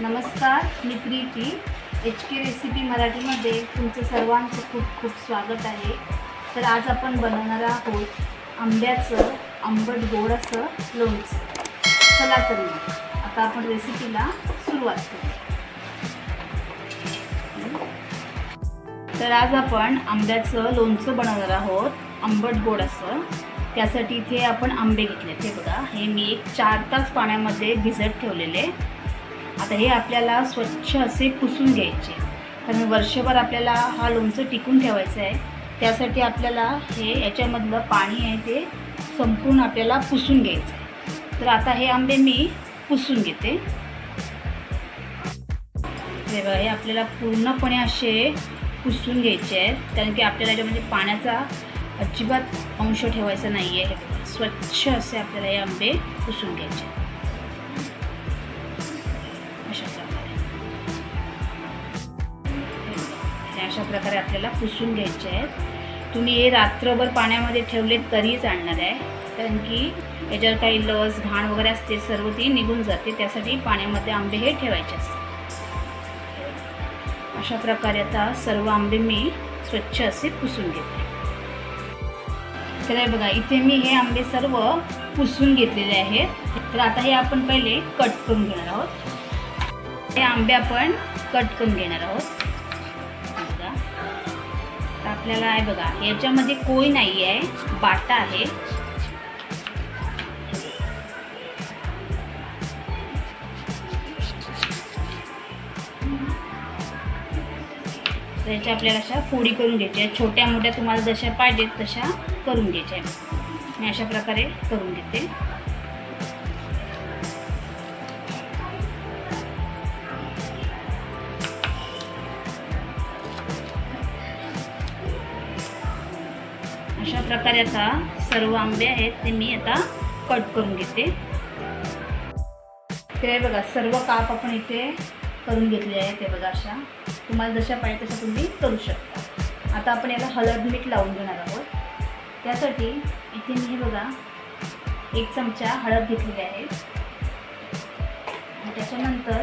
नमस्कार मी Preeti. H K recipe मराठीमध्ये तुमचं सर्वांचं खूप खूप स्वागत आहे. तर आज आपण बनवणार आहोत आंब्याचं आंबट गोड असं लोणचं. चला तर मग आता आपण रेसिपीला सुरुवात करू. तर आज आपण आंब्याचं लोणचं बनवणार आहोत आंबट गोड असं. त्यासाठी इथे आपण आंबे घेतले हे बघा हे मी एक चार तास पाण्यामध्ये भिजत ठेवलेले. आता हे आपल्याला स्वच्छ असे पुसून घ्यायचे. कारण वर्षभर आपल्याला हा लोणचं टिकून ठेवायचं आहे. त्यासाठी आपल्याला हे याच्यामधलं पाणी आहे ते संपूर्ण आपल्याला पुसून घ्यायचं आहे. तर आता हे आंबे मी पुसून घेते. हे बघा हे आपल्याला पूर्णपणे असे पुसून घ्यायचे आहेत. कारण की आपल्याला याच्यामध्ये पाण्याचा अजिबात अंश ठेवायचा नाही आहे स्वच्छ असे आपल्याला हे आंबे पुसून घ्यायचे अशा प्रकारे आपल्याला पुसून घ्यायचे आहेत. तुम्ही हे रात्रभर पाण्यामध्ये ठेवले तरी चालणार आहे. कारण की याच्यावर काही लस घाण वगैरे असते सर्व ती निघून जाते. त्यासाठी पाण्यामध्ये आंबे हे ठेवायचे असतात. अशा प्रकारे आता सर्व आंबे मी स्वच्छ असे पुसून घेते. तर बघा इथे मी हे आंबे सर्व पुसून घेतलेले आहेत. तर आता हे आपण पहिले कट करून घेणार आहोत. हे आंबे आपण कट करून घेणार आहोत. आपल्याला आहे बघा याच्यामध्ये कोई नाही आहे बाटा आहे. त्याच्या आपल्याला अशा फोडी करून घ्यायच्या आहेत. छोट्या मोठ्या तुम्हाला जशा पाहिजेत तशा करून घ्यायच्या आहेत. मी अशा प्रकारे करून घेते. अशा प्रकारे आता सर्व आंबे आहेत ते मी आता कट करून घेते. ते बघा सर्व काप आपण इथे करून घेतले आहे ते बघा अशा. तुम्हाला जशा पाहिजे तशा तुम्ही करू शकता. आता आपण याला हळद मीठ लावून घेणार आहोत. त्यासाठी इथे मी हे बघा एक चमचा हळद घेतलेली आहे. त्याच्यानंतर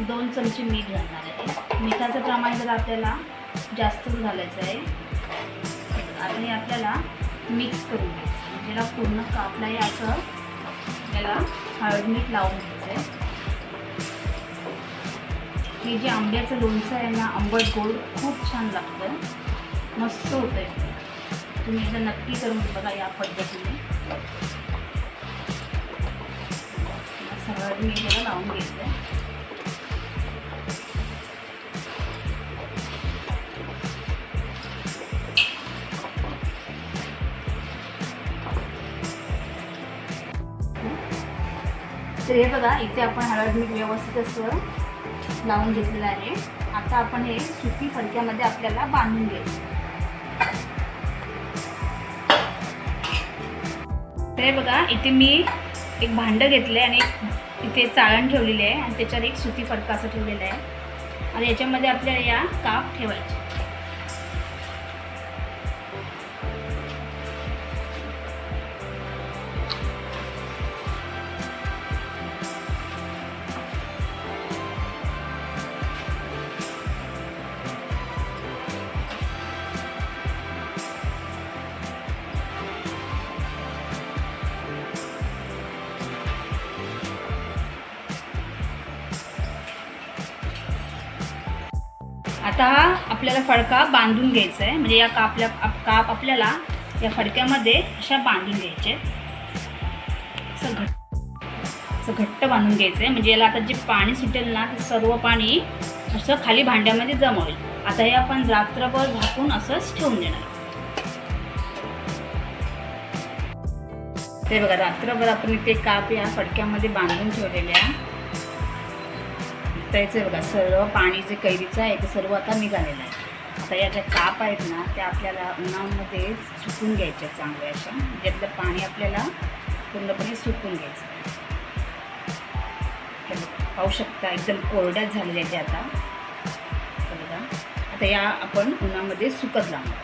दोन चमचे मीठ घालणार आहे. मिठाचं प्रमाण जर आपल्याला जास्त घालायचं आहे आणि आपल्याला मिक्स करून घ्यायचं. म्हणजे ज्याला पूर्ण कापला आहे असं आपल्याला हळद मीठ लावून घ्यायचं आहे हे जे आंब्याचं लोणचं आहे ना आंबट गोड खूप छान लागतं मस्त होतं आहे तुम्ही एकदा नक्की करून बघा या पद्धतीने. सगळं मी त्याला लावून घ्यायचं आहे तर हे बघा इथे आपण हळद मीठ व्यवस्थित असं लावून घेतलेलं आहे. आता आपण हे सुती फडक्यामध्ये आपल्याला बांधून घ्यायचं. तर हे बघा इथे मी एक भांडं घेतलं आहे आणि एक इथे चाळण ठेवलेली आहे आणि त्याच्यावर एक सुती फडका असं ठेवलेलं आहे. आणि याच्यामध्ये आपल्याला या काप ठेवायचे. आता आपल्याला फडका बांधून घ्यायचा आहे. म्हणजे या कापल्या आप- काप आपल्याला या फडक्यामध्ये अशा बांधून घ्यायचे. असं घट्ट असं घट्ट बांधून घ्यायचं आहे. म्हणजे याला आता जे पाणी सुटेल ना ते सर्व पाणी असं खाली भांड्यामध्ये जमा होईल आता हे आपण रात्रभर झाकून असंच ठेवून देणार ते बघा रात्रभर आपण इथे काप या फडक्यामध्ये बांधून ठेवलेले आहे आहे बघा सर्व पाणी जे कैरीचं आहे ते सर्व आता निघालेलं आहे. आता या ज्या काप आहेत ना त्या आपल्याला उन्हामध्ये सुकून घ्यायच्या चांगल्या अशा. ज्यातलं पाणी आपल्याला पूर्णपणे सुकून घ्यायचं पाहू शकता एकदम कोरड्याच झालेल्या आहेत आता. बघा आता या आपण उन्हामध्ये सुकत लावणार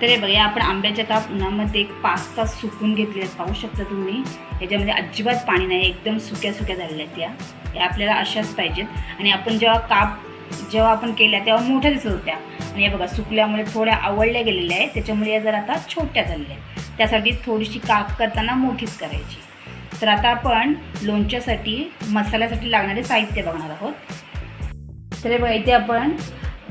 तर हे बघा आपण आंब्याच्या ताप उन्हामध्ये एक पाच तास सुकून घेतले आहेत. पाहू शकता तुम्ही याच्यामध्ये अजिबात पाणी नाही एकदम सुक्या सुक्या झालेल्या आहेत या. या आपल्याला अशाच पाहिजेत. आणि आपण जेव्हा काप जेव्हा आपण केल्या तेव्हा मोठ्या दिसत होत्या. आणि हे बघा सुकल्यामुळे थोड्या आवडल्या गेलेल्या आहेत. त्याच्यामुळे या जर आता छोट्या झालेल्या आहेत. त्यासाठी थोडीशी काप करताना मोठीच करायची. तर आता आपण लोणच्यासाठी मसाल्यासाठी लागणारे साहित्य बघणार आहोत. तर हे बघा इथे आपण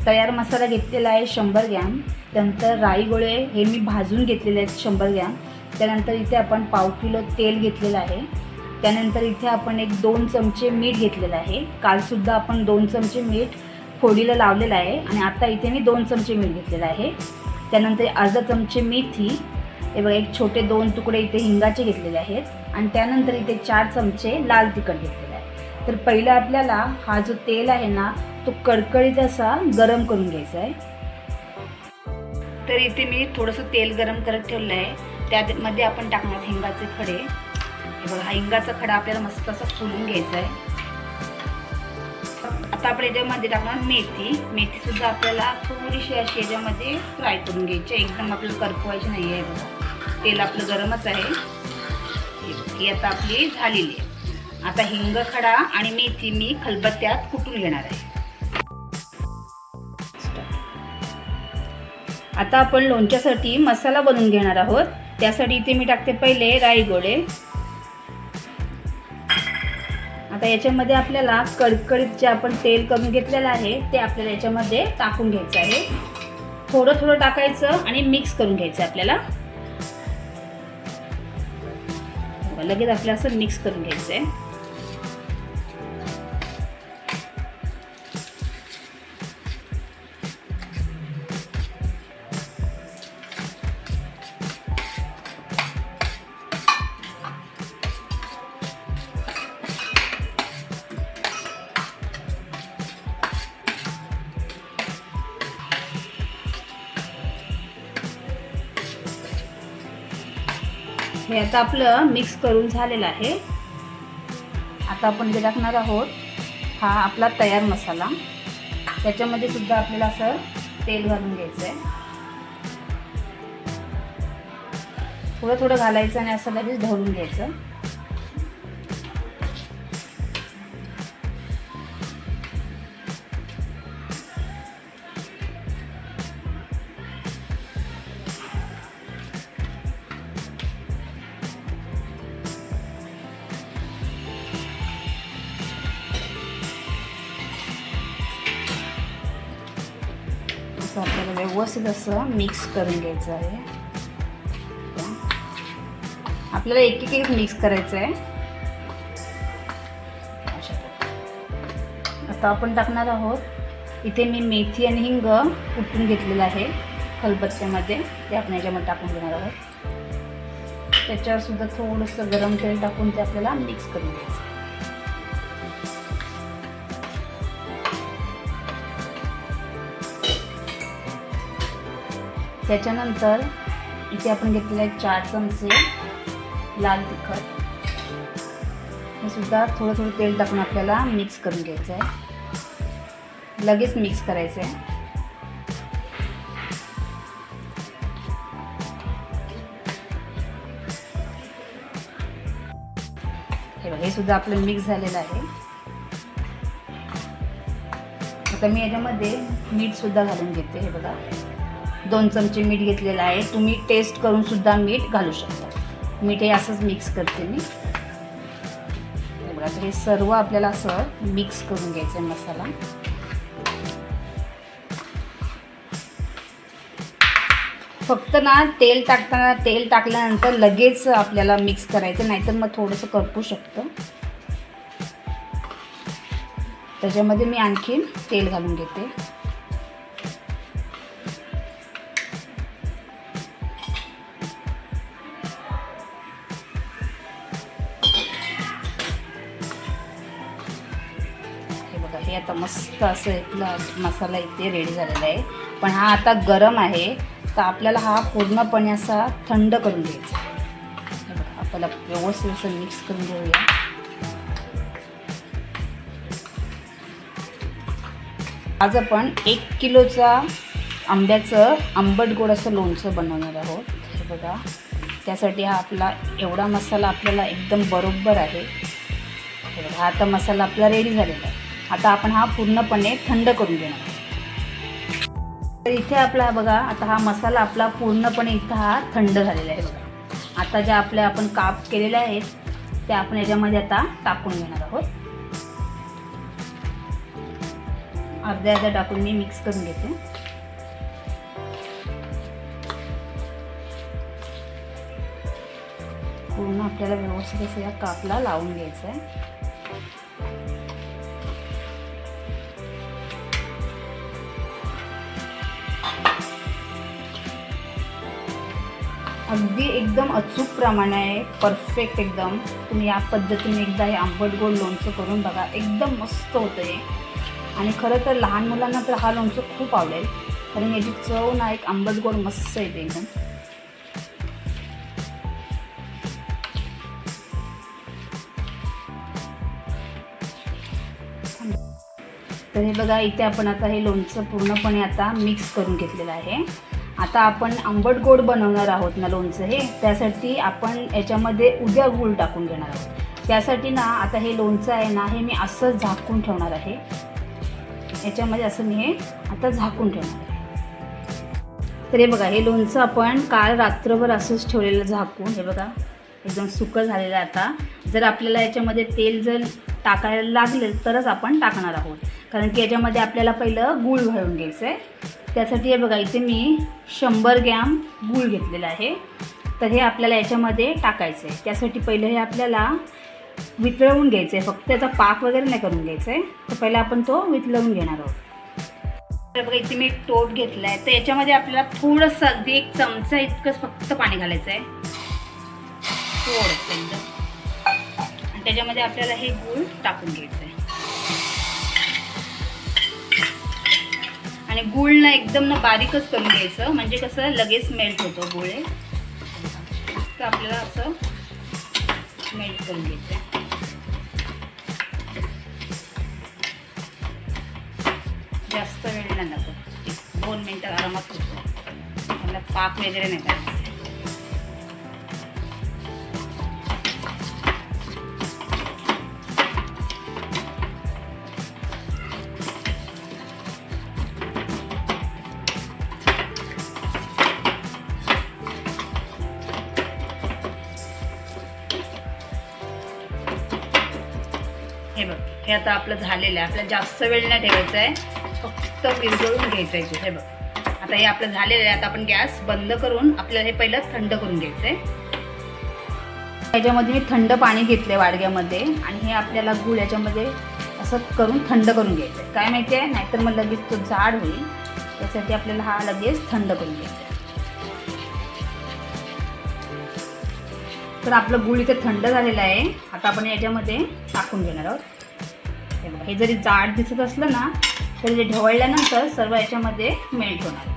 तयार मसाला घेतलेला आहे शंभर ग्रॅम. त्यानंतर राई गोळे हे मी भाजून घेतलेले आहेत शंभर ग्रॅम. त्यानंतर इथे आपण पाव किलो तेल घेतलेलं आहे. त्यानंतर इथे आपण एक दोन चमचे मीठ घेतलेलं आहे. कालसुद्धा आपण दोन चमचे मीठ फोडीला लावलेलं आहे आणि आता इथे मी दोन चमचे मीठ घेतलेलं आहे. त्यानंतर अर्धा चमचे मेथी. हे बघा एक छोटे दोन तुकडे इथे हिंगाचे घेतलेले आहेत. आणि त्यानंतर इथे चार चमचे लाल तिखट घेतलेले आहे. तर पहिलं आपल्याला हा जो तेल आहे ना तो कडकडीत असा गरम करून घ्यायचा आहे. तर इथे मी थोडंसं तेल गरम करत ठेवलं आहे. त्यामध्ये आपण टाकणार हिंगाचे खडे. हे बघा हा हिंगाचा खडा आपल्याला मस्त असा फुलून घ्यायचा आहे. आता आपण याच्यामध्ये टाकणार मेथी. मेथीसुद्धा आपल्याला थोडीशी अशी याच्यामध्ये फ्राय करून घ्यायची आहे. एकदम आपल्याला करपवायची नाही आहे बघा. तेल आपलं गरमच आहे. ही आता आपली झालेली आहे. आता हिंग खडा आणि मेथी मी खलबत्त्यात कुटून घेणार आहे. आता आपण लोणच्यासाठी मसाला बनवून घेणार आहोत. त्यासाठी इथे मी टाकते पहिले राई गोळे. आता याच्यामध्ये आपल्याला कडकडीत जे आपण तेल करून घेतलेलं आहे ते आपल्याला याच्यामध्ये टाकून घ्यायचं आहे. थोडं थोडं टाकायचं आणि मिक्स करून घ्यायचं आपल्याला. लगेच आपल्याला असं मिक्स करून घ्यायचं आहे. हे आता आपलं मिक्स करून झालेलं आहे. आता आपण जे टाकणार आहोत हा आपला तयार मसाला. त्याच्यामध्ये सुद्धा आपल्याला असं तेल घालून घ्यायचं आहे थोडं थोडं घालायचं आणि असं लगेच ढवळून घ्यायचं. व्यवस्थित असं मिक्स करून घ्यायचं आहे. आपल्याला एक एक एक मिक्स करायचं आहे. आता आपण टाकणार आहोत. इथे मी मेथी आणि हिंग कुटून घेतलेलं आहे. खलबत्त्यामध्ये. ते आपण याच्यामध्ये टाकून घेणार आहोत. त्याच्यावर सुद्धा थोडंसं गरम तेल टाकून ते आपल्याला मिक्स करून घ्यायचं त्याच्यानंतर इथे आपण घेतलेले चार चमचे लाल तिखट. हे सुद्धा थोडं थोडं तेल टाकून आपल्याला मिक्स करून घ्यायचं आहे लगेच मिक्स करायचं आहे हे बघा हे सुद्धा आपलं मिक्स झालेलं आहे. आता मी याच्यामध्ये मीठ सुद्धा घालून घेते हे बघा. दोन चमचे मीठ घेतलेलं आहे. तुम्ही टेस्ट करून सुद्धा मीठ घालू शकता. मीठ हे असंच मिक्स करते मी. बघा हे सर्व आपल्याला असं मिक्स करून घ्यायचं आहे मसाला. फक्त ना तेल टाकताना तेल टाकल्यानंतर लगेच आपल्याला मिक्स करायचं नाहीतर मग थोडंसं करपू शकतं. त्याच्यामध्ये मी आणखीन तेल घालून घेते. मस्त असं इथला मसाला इथे रेडी झालेला आहे. पण हा आता गरम आहे तर आपल्याला हा पूर्णपणे असा थंड करून घ्यायचा बघा आपल्याला व्यवस्थित असं मिक्स करून घेऊया. आज आपण एक किलोचा आंब्याचं आंबट गोड असं लोणचं बनवणार आहोत. हे बघा त्यासाठी हा आपला एवढा मसाला आपल्याला एकदम बरोबर आहे. हा आता मसाला आपला रेडी झालेला आहे. आता आपण हा पूर्णपणे थंड करून घेणार. तर इथे आपला बघा आता हा मसाला आपला पूर्णपणे इथं हा थंड झालेला आहे बघा. आता ज्या आपल्या आपण काप केलेल्या आहेत त्या आपण याच्यामध्ये आता टाकून घेणार आहोत. अर्ध्या अर्ध्या टाकून मी मिक्स करून घेते. पूर्ण आपल्याला व्यवस्थित असं या कापला लावून घ्यायचं आहे अगदी एकदम अचूक प्रमाण आहे. परफेक्ट एकदम. तुम्ही या पद्धतीने एकदा हे आंबट गोड लोणचं करून बघा. एकदम मस्त होतं हे. आणि खरं तर लहान मुलांना तर हा लोणचं खूप आवडेल. कारण याची चव ना एक आंबट गोड मस्त येते एकदम. तर हे बघा इथे आपण आता हे लोणचं पूर्णपणे आता मिक्स करून घेतलेलं आहे. आता आपण आंबट गोड बनवणार आहोत ना लोणचं हे त्यासाठी आपण याच्यामध्ये उद्या गूळ टाकून घेणार आहोत. त्यासाठी ना आता हे लोणचं आहे ना हे मी असं झाकून ठेवणार आहे. याच्यामध्ये असं मी हे आता झाकून ठेवणार आहे. तर हे बघा हे लोणचं आपण काल रात्रभर असंच ठेवलेलं झाकून हे बघा एकदम सुकं झालेलं आहे आता. जर आपल्याला याच्यामध्ये तेल जर टाकायला लागले तरच आपण टाकणार आहोत. कारण की याच्यामध्ये आपल्याला पहिलं गूळ घालून घ्यायचं आहे त्यासाठी हे बघा इथे मी शंभर ग्रॅम गूळ घेतलेला आहे. तर हे आपल्याला याच्यामध्ये टाकायचं आहे त्यासाठी पहिलं हे आपल्याला वितळवून घ्यायचं आहे फक्त त्याचा पाक वगैरे नाही करून घ्यायचा आहे तर पहिला आपण तो वितळवून घेणार आहोत. तर बघा इथे मी एक टोट घेतला आहे तर याच्यामध्ये आपल्याला थोडंसं अगदी एक चमचा इतकंच फक्त पाणी घालायचं आहे थोडंसं एकदम. आणि त्याच्यामध्ये आपल्याला हे गूळ टाकून घ्यायचं आहे आणि गुळला ना एकदम ना बारीकच करून घ्यायचं. म्हणजे कसं लगेच मेल्ट होतं गुळ. तर आपल्याला असं मेल्ट करून घ्यायचं. जास्त वेळ नाही लागतो. दोन मिनटं आरामात होतो. मला पाक वगैरे नाही करायचं. हे बघ हे आता आपलं झालेलं आहे. आपल्याला जास्त वेळ नाही ठेवायचं आहे. फक्त विरघळून घ्यायचं आहे हे बघ. आता हे आपलं झालेलं आहे. आता आपण गॅस बंद करून आपल्याला हे पहिलं थंड करून घ्यायचं आहे. याच्यामध्ये मी थंड पाणी घेतले वाडग्यामध्ये आणि हे आपल्याला गूळ याच्यामध्ये असं करून थंड करून घ्यायचं आहे. काय माहिती आहे? नाहीतर मग लगेच तो जाड होईल. त्यासाठी आपल्याला हा लगेच थंड करून घ्यायचा आहे. तर आपलं गुळ इथे थंड झालेलं आहे. आता आपण याच्यामध्ये टाकून घेणार आहोत. हे बघा हे जरी जाड दिसत असलं ना तरी ते ढवळल्यानंतर सर्व याच्यामध्ये मेल्ट होणार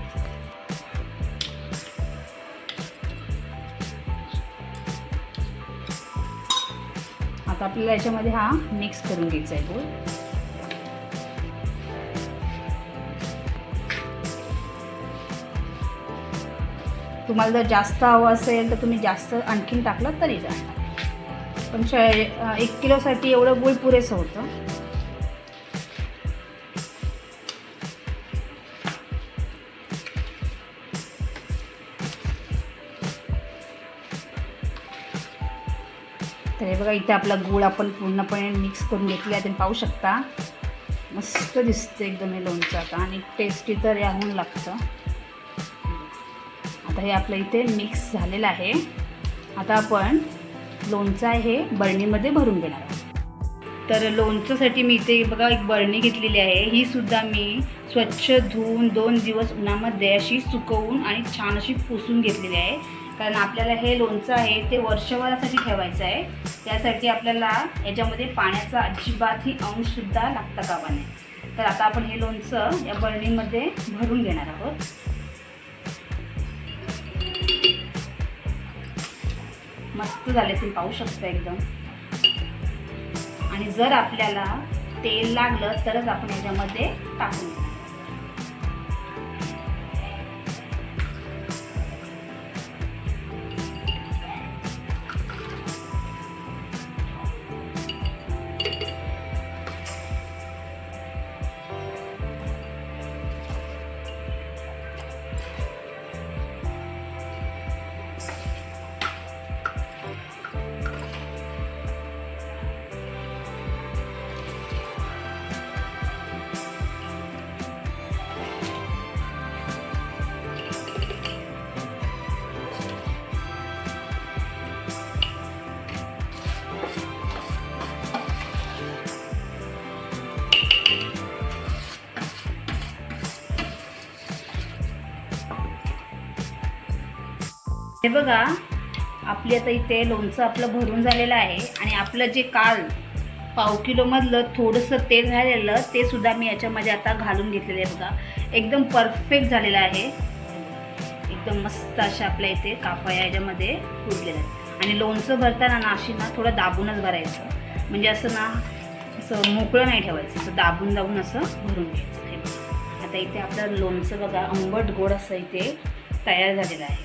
आता आपल्याला याच्यामध्ये हा मिक्स करून घ्यायचा आहे गुळ. तुम्हाला जर जास्त हवं असेल तर तुम्ही जास्त आणखीन टाकलं तरी जाणार पण श एक किलोसाठी एवढं गूळ पुरेसं होतं. तर हे बघा इथे आपला गूळ आपण पूर्णपणे मिक्स करून घेतले आहे. तुम्ही पाहू शकता. मस्त दिसतं एकदम हे लोणचं आता. आणि टेस्टी तर याहून लागतं. आता हे आपलं इथे मिक्स झालेलं आहे. आता आपण लोणचं आहे हे बरणीमध्ये भरून घेणार आहोत. तर लोणचंसाठी मी इथे बघा एक बरणी घेतलेली आहे. ही सुद्धा मी स्वच्छ धुवून दोन दिवस उन्हामध्ये अशी सुकवून आणि छान अशी पुसून घेतलेली आहे. कारण आपल्याला हे लोणचं आहे ते वर्षभरासाठी ठेवायचं आहे. त्यासाठी आपल्याला याच्यामध्ये पाण्याचा अजिबातही अंशसुद्धा लागता कामा नये तर आता आपण हे लोणचं या बरणीमध्ये भरून घेणार आहोत. मस्त झाले तुम्ही पाहू शकता एकदम. आणि जर आपल्याला तेल लागलं तरच आपण याच्यामध्ये टाकून हे बघा आपली आता इथे लोणचं आपलं भरून झालेलं आहे आणि आपलं जे काल पाव किलोमधलं थोडंसं तेल राहिलेलं ते सुद्धा मी याच्यामध्ये आता घालून घेतलेलं आहे बघा. एकदम परफेक्ट झालेलं आहे. एकदम मस्त अशा आपल्या इथे कापाया याच्यामध्ये फुटलेलं आहे आणि लोणचं भरताना ना अशी ना थोडं दाबूनच भरायचं. म्हणजे असं ना असं मोकळं नाही ठेवायचं असं दाबून दाबून असं भरून घ्यायचं. आता इथे आपलं लोणचं बघा आंबट गोड असं इथे तयार झालेलं आहे.